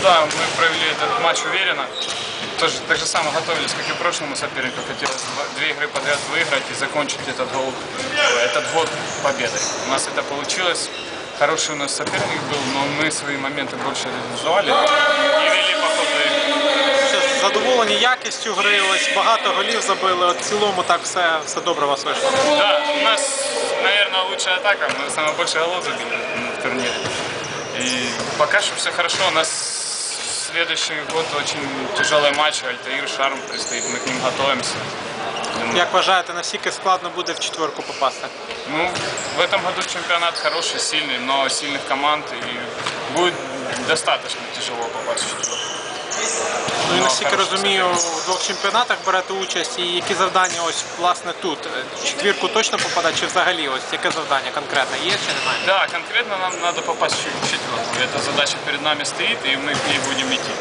да, мы провели этот матч уверенно. Тоже так же самое готовились, как и прошлому сопернику. Хотелось два- две игры подряд выиграть и закончить этот гол, этот год победой. У нас это получилось. Хороший у нас соперник был, но мы свои моменты больше реализовали и вели по ходу игры. Що, задоволені якістю гри, ось багато голів забили. От в цілому так все, все добре у вас вийшло. Да, у нас, наверное, лучшая атака. Мы самое больше голов забили в турнире. И пока что все хорошо. У нас следующий год очень тяжелый матч. Альтаир, Шарм предстоит. Мы к ним готовимся. Думаю, Як вважаєте, наскільки складно буде в четверку попасти? Ну, в этом году чемпионат хороший, сильный, много сильных команд. И будет достаточно тяжело попасть в четверку. Наскільки розумію, в двох чемпіонатах берете участь, і які завдання ось власне тут? Четвірку точно попадати, чи взагалі ось яке завдання конкретно є чи немає? Да, конкретно нам надо попасть в четверку. Эта задача перед нами стоит, и мы к ней будем идти.